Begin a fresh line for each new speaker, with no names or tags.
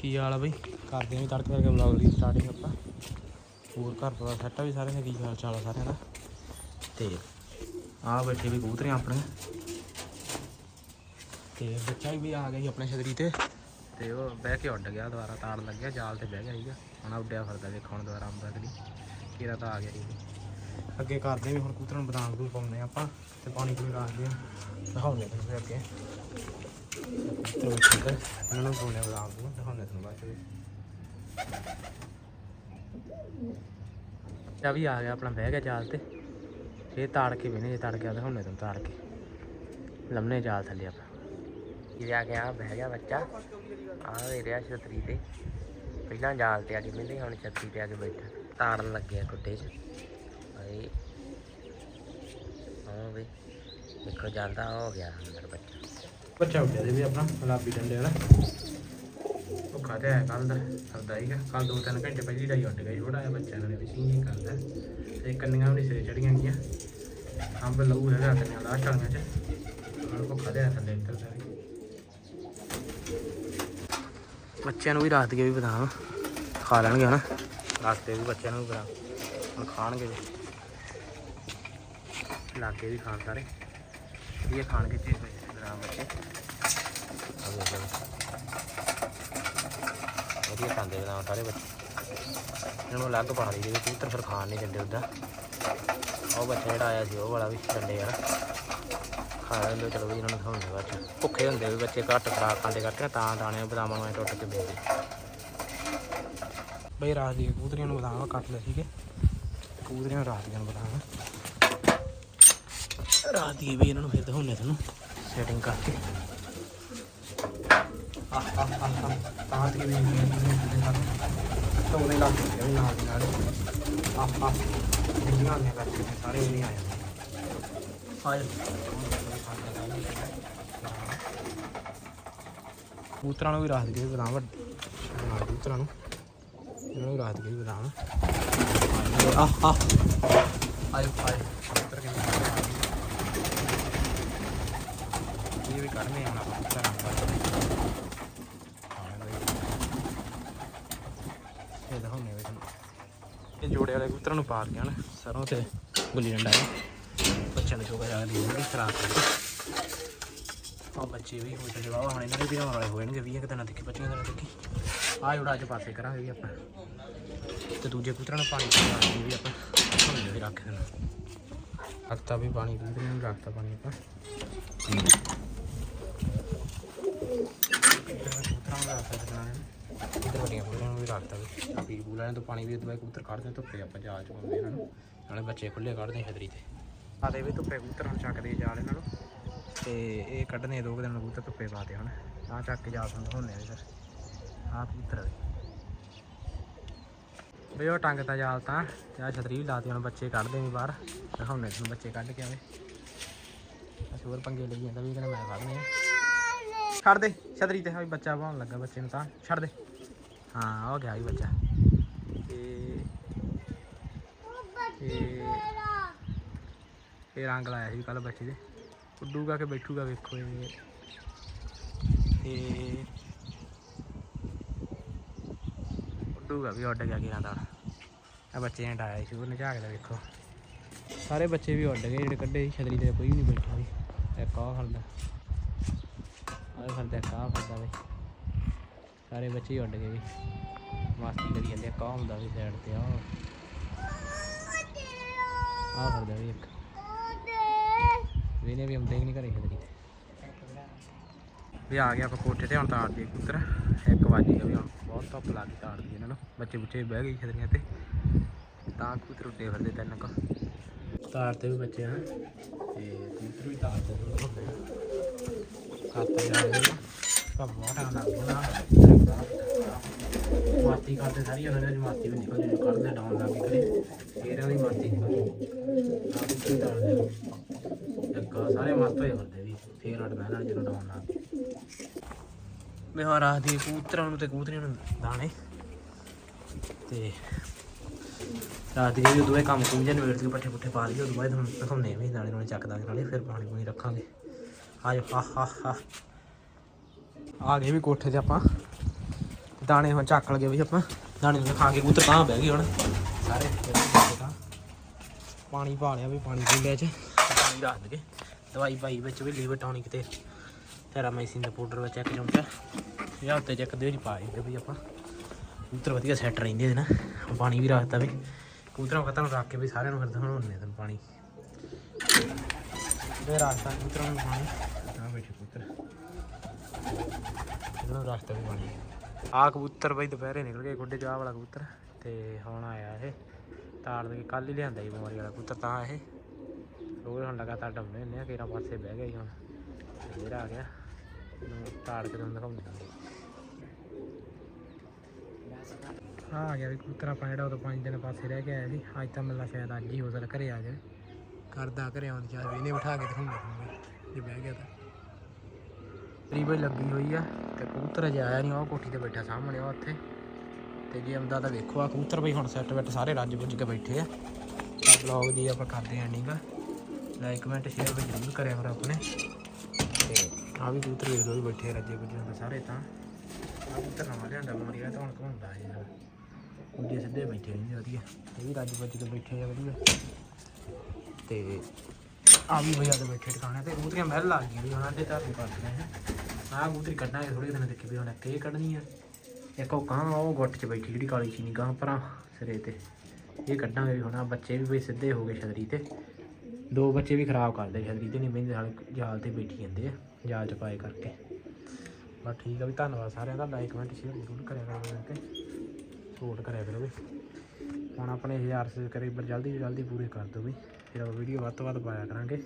ਕੀ ਹਾਲ ਆ ਬਈ? ਕਰਦੇ ਆਂ ਵੀ ਤੜਕੇ ਕਰਕੇ ਵਲੌਗ ਦੀ ਸਟਾਰਟਿੰਗ ਆਪਾਂ। ਹੋਰ ਘਰ ਪਰਿਵਾਰ ਸੈੱਟ ਆ ਵੀ ਸਾਰਿਆਂ ਦਾ ਕੀ ਹਾਲ ਚਾਲ ਆ ਸਾਰਿਆਂ ਦਾ? ਤੇ ਆਹ ਬੈਠੇ ਵੀ ਕਬੂਤਰੀਆਂ ਆਪਣੀਆਂ ਤੇ ਬੱਚਾ ਵੀ ਆ ਗਿਆ ਸੀ ਆਪਣੇ ਛਤਰੀ ਤੇ। ਤੇ ਉਹ ਬਹਿ ਕੇ ਉੱਡ ਗਿਆ ਦੁਬਾਰਾ ਤਾੜ ਲੱਗਿਆ ਜਾਲ ਤੇ ਬਹਿ ਗਿਆ ਸੀਗਾ। ਹੁਣ ਉੱਡਿਆ ਫਿਰਦਾ ਵੇਖੋ ਹੁਣ ਦੁਬਾਰਾ ਆਉਂਦਾ ਕਿ ਨਹੀਂ। ਕੀਰਾ ਤਾਂ ਆ ਗਿਆ ਸੀ। ਅੱਗੇ ਕਰਦੇ ਵੀ ਹੁਣ ਕਬੂਤਰਾਂ ਨੂੰ ਬਦਾਮ ਦੂਰ ਪਾਉਂਦੇ ਆ ਆਪਾਂ ਤੇ ਪਾਣੀ ਪੂਣੀ ਰੱਖਦੇ ਆ ਦਿਖਾਉਂਦੇ ਤੁਹਾਨੂੰ ਫਿਰ ਅੱਗੇ। ਤੇ ਉੱਧਰ ਇਹਨਾਂ ਨੂੰ ਪਾਉਂਦੇ ਬਦਾਮ ਦੂਰ ਦਿਖਾਉਂਦੇ ਤੁਹਾਨੂੰ ਬਾਅਦ ਚ ਵੀ। ਵੀ ਆ ਗਿਆ ਆਪਣਾ ਬਹਿ ਗਿਆ ਜਾਲ ਤੇ। ਇਹ ਤਾੜ ਕੇ ਵੀ ਨਹੀਂ ਜੇ ਤਾੜ ਗਿਆ ਤਾਂ ਹੁਣੇ ਤਾੜ ਕੇ ਲੰਮੇ ਜਾਲ ਥੱਲੇ ਆਪਾਂ। ਇਹ ਆ ਗਿਆ, ਬਹਿ ਗਿਆ ਬੱਚਾ। ਆ ਵੇ ਰਿਹਾ ਛਤਰੀ ਤੇ। ਪਹਿਲਾਂ ਜਾਲ ਤੇ ਆ ਕੇ ਮਿਲੇ ਹੁਣ ਛਤਰੀ ਤੇ ਆ ਕੇ ਬੈਠਾ। ਤਾੜਨ ਲੱਗਿਆ ਟੁੱਟੇ 'ਚ ਭਾਈ ਹਾਂ ਵੀ ਦੇਖੋ ਜਾਂਦਾ ਹੋ ਗਿਆ ਅੰਦਰ ਬੱਚਾ। ਬੱਚਾ ਉੱਡਿਆ ਦੇ ਵੀ ਆਪਣਾ, ਗੁਲਾਬੀ ਡੰਡੇ ਵਾਲਾ। ਉਹ ਖਾਦੇ ਆ ਕੱਲ ਦਾ ਸਰਦਾ ਹੀਗਾ ਕੱਲ ਦੋ ਤਿੰਨ ਘੰਟੇ ਪਹਿਲੀ ਦਾ ਹੀ ਉੱਡ ਗਿਆ ਛੋਟਾ ਜਿਹਾ ਬੱਚਾ ਨਾਲੇ ਵੀ ਸਿੰਗੀ ਕਰਦਾ। ਤੇ ਕੰਨੀਆਂ ਵੀ ਨੀ ਸਿਰੇ ਚੜੀਆਂ ਗਈਆਂ। ਅੰਬ ਲਹੂ ਹੈਗਾ ਕੰਨੀਆਂ ਲਾਸਟ ਵਾਲੀਆਂ ਚ। ਉਹਨਾਂ ਕੋ ਖਾਦੇ ਆ ਥੱਲੇ ਇੱਧਰ ਸਾਰੇ ਬੱਚਿਆਂ ਨੂੰ ਵੀ ਰਾਤ ਕੇ ਵੀ ਬਦਾਮ ਖਾ ਲੈਣਗੇ, ਹਨਾ? ਰਾਸਤੇ ਵੀ ਬੱਚਿਆਂ ਨੂੰ ਵੀ ਬਦਾਮ। ਹੁਣ ਖਾਣਗੇ। ਲਾਗੇ ਵੀ ਖਾਣ ਸਾਰੇ। ਇਹ ਖਾਣਗੇ ਚੀਜ਼ ਬਦਾਮ ਬੱਚੇ ਵਧੀਆ ਖਾਂਦੇ ਬਦਾਮ ਸਾਰੇ ਬੱਚੇ। ਇਹਨਾਂ ਨੂੰ ਅਲੱਗ ਪਾ ਲਈ ਦੇ ਕਬੂਤਰ ਫਿਰ ਖਾਣ ਨਹੀਂ ਦਿੰਦੇ ਉੱਦਾਂ। ਉਹ ਬੱਚਾ ਜਿਹੜਾ ਆਇਆ ਸੀ ਉਹ ਵਾਲਾ ਵੀ ਡੰਡੇ ਯਾਰ ਖਾ ਲੈਂਦੇ, ਚਲੋ ਵੀ ਇਹਨਾਂ ਨੂੰ ਖਾਉਂਦੇ ਬੱਚੇ ਭੁੱਖੇ ਹੁੰਦੇ ਵੀ ਬੱਚੇ ਘੱਟ ਖਰਾਕ ਖਾਂਦੇ ਕਰਕੇ ਨਾ ਤਾਂ ਦਾਣੇ ਬਦਾਮਾਂ ਨੂੰ ਟੁੱਟ ਕੇ ਮਿਲਦੇ ਬਈ ਰਾਤ ਦੀ ਕਬੂਤਰੀਆਂ ਨੂੰ ਬਦਾਮ ਕੱਟ ਲਏ ਸੀਗੇ। ਕਬੂਤਰੀਆਂ ਨੂੰ ਰਾਤ ਦੀਆਂ ਨੂੰ ਬਦਾਮ। ਰਾਤ ਦੀ ਵੀ ਇਹਨਾਂ ਨੂੰ ਫਿਰ ਦਿਖਾਉਂਦੇ ਤੁਹਾਨੂੰ। ਸੈਟਿੰਗ ਕਰਕੇ। ਆਹ ਆਹ ਆਹ ਤਾਂ ਤੇ ਵੀ ਤਾਂ ਉਹਦੇ ਲੱਗ ਵੀ ਨਾਲ ਦੀ ਨਾਲ ਆਹ ਆਹ ਜਿੰਨੀਆਂ ਨੇ ਕਰਕੇ ਸਾਰੇ ਨਹੀਂ ਆ ਜਾਂਦੇ ਆਏ ਕਬੂਤਰਾਂ ਨੂੰ ਵੀ ਰਾਤ ਦੇ ਬਦਾਮ ਵੱਡ। ਕਬੂਤਰਾਂ ਨੂੰ। ਇਹਨਾਂ ਨੂੰ ਵੀ ਰਾਤ ਦੇ ਬਦਾਮ। ਆਹ ਆਹ। ਆਇਓ ਆਇਓ ਕਬੂਤਰ ਕਿੰਨੇ ਇਹ ਵੀ ਕੱਢਨੇ ਆਉਣਾ ਕਬੂਤਰਾਂ ਨੂੰ ਇਹ ਦਿਖਾਉਂਦੇ ਵੀ ਤੁਹਾਨੂੰ। ਇਹ ਜੋੜੇ ਵਾਲੇ ਕੁੱਤਰਾਂ ਨੂੰ ਪਾਲ ਗਿਆ ਨਾ ਸਰੋਂ ਤੇ ਗੁੱਲੀ ਡੰਡਾ ਬੱਚਿਆਂ ਨੂੰ ਚੋਗਾ ਜਾ ਲਈ ਉਹਦੀ ਖਰਾਕ ਆ। ਬੱਚੇ ਵੀ ਹੋ ਤੇ ਜਵਾਬ ਹੁਣ ਇਹਨਾਂ ਦੇ ਵੀ ਆਉਣ ਵਾਲੇ ਹੋਣਗੇ 20 ਦਿਨਾਂ ਤੱਕ 25 ਦਿਨਾਂ ਤੱਕ ਆ ਜੋੜਾ ਅੱਜ ਪਾਸੇ ਕਰਾਂਗੇ ਵੀ ਆਪਾਂ। ਤੇ ਦੂਜੇ ਕਬੂਤਰਾਂ ਨੂੰ ਪਾਣੀ ਪਾਣੀ ਵੀ ਆਪਾਂ ਹੁਣ ਵੀ ਰੱਖ ਦੇਣਾ। ਰੱਖਤਾ ਵੀ ਪਾਣੀ ਪੀਂਦੇ ਨੂੰ ਰੱਖਤਾ ਪਾਣੀ ਆਪਾਂ। ਕਬੂਤਰਾਂ ਨੂੰ ਰੱਖ ਦੇਣਾ ਇਧਰ ਵੱਡੀਆਂ ਕਬੂਤਰਾਂ ਨੂੰ ਵੀ ਰੱਖਤਾ ਵੀ। ਪੀ ਬੂਲਾਂ ਤੋਂ ਪਾਣੀ ਵੀ ਦਵਾਈ ਕਬੂਤਰ ਕੱਢਦੇ ਧੁੱਪੇ ਆਪਾਂ ਜਾਲ ਚ ਪਾਉਂਦੇ ਇਹਨਾਂ ਨੂੰ। ਨਾਲੇ ਬੱਚੇ ਖੁੱਲੇ ਕੱਢਦੇ ਛਤਰੀ ਤੇ। ਆ ਦੇ ਵੀ ਧੁੱਪੇ ਕਬੂਤਰਾਂ ਨੂੰ ਚੱਕਦੇ ਜਾਲ ਇਹਨਾਂ ਨੂੰ। ਤੇ ਇਹ ਕੱਢਨੇ ਦੋ ਦਿਨ ਕਬੂਤਰ ਧੁੱਪੇ ਪਾਤੇ ਹੁਣ। ਆ ਚੱਕ ਕੇ ਜਾਲ ਤੋਂ ਦਿਖਾਉਂਦੇ ਆ ਇਧਰ। ਆ ਕਬੂਤਰ ਵੀ। ਬਈ ਉਹ ਟੰਗ ਤਾ ਜਾਲ ਤਾਂ। ਤੇ ਆ ਛਤਰੀ ਵੀ ਲਾਤੀ ਹੁਣ ਬੱਚੇ ਕੱਢਦੇ ਨਹੀਂ ਬਾਹਰ। ਦਿਖਾਉਂਦੇ ਤੁਹਾਨੂੰ ਬੱਚੇ ਕੱਢ ਕੇ ਆਵੇ। ਅਸੀਂ ਹੋਰ ਪੰਗੇ ਲਈ ਜਾਂਦਾ ਵੀ ਕਹਿੰਦਾ ਮੈਂ ਕੱਢਨੇ ਆ। ਛੱਡ ਦੇ, ਛਤਰੀ ਤੇ ਹਾਂ ਵੀ ਬੱਚਾ ਪਾਉਣ ਲੱਗਾ ਬੱਚੇ ਨੂੰ ਤਾਂ, ਛੱਡ ਦੇ। ਹਾਂ ਹੋ ਗਿਆ ਵੀ ਬੱਚਾ। ਤੇ ਤੇ ਇਹ ਰੰਗ ਲਾਇਆ ਸੀ ਕੱਲ ਬੱਚੇ ਦੇ। ਉੱਡੂਗਾ ਕਿ ਬੈਠੂਗਾ ਵੇਖੋ ਇਹ। ਤੇ ਉੱਡੂਗਾ ਵੀ ਉੱਡ ਗਿਆ ਗਿਰਾਂ ਦਾ ਆ ਬੱਚੇ ਨੇ ਡਾਇਆ ਸੀ ਉਹਨੇ ਝਾਕਦਾ ਵੇਖੋ। ਸਾਰੇ ਬੱਚੇ ਵੀ ਉੱਡ ਗਏ ਜਿਹੜੇ ਕੱਢੇ ਸੀ, ਛਤਰੀ ਤੇ ਕੋਈ ਨਹੀਂ ਬੈਠਾ ਵੀ ਇੱਕ ਆਹ ਫਿਰਦਾ ਆਹ ਫਿਰਦਾ ਇੱਕ ਫਿਰਦਾ ਵੀ। ਸਾਰੇ ਬੱਚੇ ਹੀ ਉੱਡ ਗਏ ਵੀ ਮਸਤੀ ਕਰੀ ਜਾਂਦੇ ਕਾਹ ਹੁੰਦਾ ਵੀ ਸਾਈਡ ਤੇ ਆ ਆ ਫਿਰਦਾ ਵੀ ਇੱਕ। ਵੀ ਵੀ ਆਉਂਦੇ ਹੀ ਨਹੀਂ ਘਰੇ ਛਤਰੀ ਵੀ ਆ ਗਿਆ ਆਪਾਂ ਕੋਠੇ ਤੇ ਹੁਣ ਤਾਰ ਦੀ ਕਬੂਤਰ ਇੱਕ ਵੱਜ ਗਿਆ ਵੀ ਹੁਣ। ਬਹੁਤ ਧੁੱਪ ਲੱਗ ਗਈ ਤਾਰ ਦੀ ਇਹਨਾਂ ਨੂੰ। ਬੱਚੇ ਬੁੱਚੇ ਬਹਿ ਗਏ ਛਤਰੀਆਂ ਤੇ। ਤਾਂ ਕਬੂਤਰ ਉੱਡੇ ਫਿਰਦੇ ਤਿੰਨ ਕੁ। ਤਾਰ ਤੇ ਵੀ ਬੱਚੇ ਹਨ ਤੇ ਕਬੂਤਰ ਵੀ ਤਾਰ ਤੇ। ਹੁੰਦੇ ਮਾਤੀ ਕਰਦੇ ਸਾਰੀ ਉਹਨਾਂ ਨੇ ਮਾਤੀ ਵੀ ਨਿਕਲ ਜੇ ਕੱਢਦੇ ਡਾਉਣ ਲੱਗ ਗਏ ਕਰੇ ਫੇਰ ਵਾਲੀ ਮਾਤੀ ਨਿਕਲ ਆ ਕੁੱਤੀ ਤਾਰਦੇ ਇੱਕ ਆਹ ਸਾਰੇ ਮਸਤ ਹੋਏ ਕਰਦੇ ਵੀ ਫੇਰ ਅੜ ਬਹਿਣਾ ਜਦੋਂ ਡਾਉਣ ਲੱਗ ਗਏ ਮੈਂ ਰਾਤ ਦੀ ਕਬੂਤਰਾਂ ਨੂੰ ਤੇ ਕੂਤਰੀਆਂ ਨੂੰ ਦਾਣੇ। ਤੇ ਰਾਤ ਦੀ ਜਿਹੜੀ ਦੋਵੇਂ ਕੰਮ ਕੁੰਜਨ ਵੇੜ ਕੇ ਪੱਠੇ ਪੁੱਠੇ ਪਾ ਲਈਏ ਉਦੋਂ ਬਾਅਦ ਹੁਣ ਦਿਖਾਉਂਦੇ ਵੀ ਨਾਲੇ ਨਾਲੇ ਚੱਕ ਦਾਂਗੇ ਨਾਲੇ ਫਿਰ ਪਾਣੀ ਪੂਣੀ ਰੱਖਾਂਗੇ। ਆ ਜਾ ਹਾ ਹਾ ਹਾ। ਆ ਗਏ ਵੀ ਕੋਠੇ ਤੇ ਆਪਾਂ। ਦਾਣੇ ਹੁਣ ਚੱਕ ਲਗੇ ਵੀ ਆਪਾਂ। ਦਾਣੇ ਨੂੰ ਖਾ ਕੇ ਕਬੂਤਰ ਤਾਂ ਬਹਿ ਗਏ ਹੁਣ। ਸਾਰੇ ਪਾਣੀ ਪਾ ਲਿਆ ਵੀ ਪਾਣੀ ਪੀਂਦੇ ਚ। ਪਾਣੀ ਰੱਖ ਦਗੇ ਦਵਾਈ ਪਾਈ ਵਿੱਚ ਵੀ ਲੀਵਰ ਟੌਨਿਕ ਤੇ। ਥੈਰਾਮਾਈਸਿਨ ਦਾ ਪਾਊਡਰ ਵਿੱਚ ਇੱਕ ਚਮਚਾ। ਜਾਂ ਉੱਤੇ ਚੱਕ ਦੇ ਜੀ, ਪਾ ਦਿੰਦੇ ਵੀ ਆਪਾਂ। ਕਬੂਤਰ ਵਧੀਆ ਸੈੱਟ ਰਹਿੰਦੇ ਨੇ। ਨਾ ਪਾਣੀ ਵੀ ਰੱਖਤਾ ਵੀ ਕਬੂਤਰਾਂ ਖਤਮ ਰੱਖ ਕੇ ਵੀ ਸਾਰਿਆਂ ਨੂੰ ਫਿਰ ਦਿਖਾਉਣੇ ਤੈਨੂੰ ਪਾਣੀ। ਦੇ ਰਾਸਤਾ ਕਬੂਤਰਾਂ ਨੂੰ ਪਾਣੀ ਆ ਬੈਠੇ ਕਬੂਤਰ ਇਹਨਾਂ ਨੂੰ ਰਸਤਾ ਵੀ ਪਾਣੀ ਆ ਕਬੂਤਰ ਬਈ ਦੁਪਹਿਰੇ ਨਿਕਲ ਗਏ ਗੁੱਡੇ ਚਾਹ ਵਾਲਾ ਕਬੂਤਰ ਤੇ ਹੁਣ ਆਇਆ ਇਹ ਤਾੜ ਦੇ ਕੱਲ ਹੀ ਲਿਆਂਦਾ ਜੀ ਬਿਮਾਰੀ ਵਾਲਾ ਕਬੂਤਰ ਤਾਂ ਇਹ। ਰੋਜ਼ ਹੁਣ ਲਗਾਤਾਰ ਡੰਮੇ ਹੁੰਦੇ ਆ ਕਿਹੜਾ ਪਾਸੇ ਬਹਿ ਗਿਆ ਜੀ ਹੁਣ ਤੇ ਫੇਰ ਆ ਗਿਆ। ਤਾੜ ਕੇ ਤੁਹਾਨੂੰ ਦਿਖਾਉਂਦੇ ਆ। ਆ ਗਿਆ ਵੀ ਕਬੂਤਰ ਆਪਾਂ ਜਿਹੜਾ ਉਦੋਂ ਪੰਜ ਦਿਨ ਪਾਸੇ ਰਹਿ ਕੇ ਆਇਆ ਸੀ ਅੱਜ ਤਾਂ ਮਿਲਣਾ ਸ਼ਾਇਦ ਅੱਜ ਹੀ ਹੋ ਸਕਦਾ ਘਰੇ ਆ ਜਾਵੇ। ਕਰਦਾ ਘਰੇ ਆਉਣ ਚਾਹ ਵੀ ਇਹਨੇ ਬਿਠਾ ਕੇ ਦਿਖਾਉਂਦੇ ਤੁਹਾਨੂੰ ਜੇ ਬਹਿ ਗਿਆ ਤਾਂ। ਤਰੀ ਲੱਗੀ ਹੋਈ ਆ ਤੇ ਕਬੂਤਰ ਅਜੇ ਆਇਆ ਨਹੀਂ ਉਹ ਕੋਠੀ ਤੇ ਬੈਠਾ ਸਾਹਮਣੇ ਉਹ ਉੱਥੇ। ਤੇ ਜੇ ਆਉਂਦਾ ਤਾਂ ਵੇਖੋ ਆ ਕਬੂਤਰ ਬਈ ਹੁਣ ਸੈੱਟ ਬੈਠ, ਸਾਰੇ ਰੱਜ ਪੁੱਜ ਕੇ ਬੈਠੇ ਆ। ਤਾਂ ਬਲੌਗ ਦੀ ਆਪਾਂ ਕਰਦੇ ਆਂ ਨਹੀਂਗਾ ਲਾਈਕ ਕਮੈਂਟ ਸ਼ੇਅਰ ਵੀ ਜ਼ਰੂਰ ਕਰਿਆ ਕਰੋ ਆਪਣੇ। ਤੇ ਆ ਵੀ ਕਬੂਤਰ ਵੇਖ ਲਓ ਵੀ ਬੈਠੇ ਰੱਜੇ ਪੁੱਜੇ ਹੁੰਦੇ ਸਾਰੇ ਤਾਂ। ਆ ਕਬੂਤਰ ਨਵਾਂ ਲਿਆਂਦਾ ਮੋਰੀ ਆ ਤਾਂ ਹੁਣ ਘੁੰਮਦਾ ਇਹ ਨਾਲ ਕੁੰਡੇ ਸਿੱਧੇ ਬੈਠੇ ਰਹਿੰਦੇ ਵਧੀਆ। ਇਹ ਵੀ ਰੱਜ ਪੁੱਜ ਕੇ ਬੈਠੇ ਆ, ਵਧੀਆ। ਤੇ ਆ ਵੀ ਭਈਆ ਦੇ ਬੈਠੇ ਟਿਕਾਣੇ ਤੇ ਕਬੂਤਰੀਆਂ ਮਹਿਲ ਲੱਗ ਗਈਆਂ ਵੀ ਉਹਨਾਂ ਦੇ ਧਰ ਨੂੰ ਕਰਦੀਆਂ ਹੈ ਆਹ ਕਬੂਤਰੀ ਕੱਢਾਂਗੇ ਥੋੜੇ ਦਿਨ ਦੇਖੀ ਵੀ ਹੁਣ ਇੱਕ ਕੱਢਣੀ ਆ। ਇੱਕ ਉਹ ਕਾਂ ਉਹ ਗੁੱਟ 'ਚ ਬੈਠੀ ਜਿਹੜੀ ਕਾਲੀ ਚੀਨੀ ਕਾਂ ਪਰਾਂ ਸਿਰੇ ਤੇ। ਇਹ ਕੱਢਾਂਗੇ ਵੀ ਹੁਣ ਆਹ ਬੱਚੇ ਵੀ ਬਈ ਸਿੱਧੇ ਹੋ ਗਏ ਛਤਰੀ ਤੇ। ਦੋ ਬੱਚੇ ਵੀ ਖਰਾਬ ਕਰਦੇ ਛਤਰੀ ਤੇ, ਨਹੀਂ ਬਹਿੰਦੇ ਹਾਲੇ ਜਾਲ ਤੇ ਬੈਠੀ ਜਾਂਦੇ ਆ, ਜਾਲ 'ਚ ਪਾਏ ਕਰਕੇ। ਬਸ ਠੀਕ ਆ ਵੀ ਧੰਨਵਾਦ ਸਾਰਿਆਂ ਦਾ ਲਾਈਕ ਕਮੈਂਟ ਸ਼ੇਅਰ ਜ਼ਰੂਰ ਕਰਿਆ ਕਰੋ ਤੇ। ਸਪੋਰਟ ਕਰਿਆ ਕਰੋ ਵੀ ਹੁਣ ਆਪਣੇ 1000 ਸਬਸਕ੍ਰਾਈਬਰ ਜਲਦੀ ਤੋਂ ਜਲਦੀ ਪੂਰੇ ਕਰ ਦਿਓ ਵੀ ਫਿਰ ਆਪਾਂ ਵੀਡੀਓ ਵੱਧ ਤੋਂ ਵੱਧ ਪਾਇਆ ਕਰਾਂਗੇ।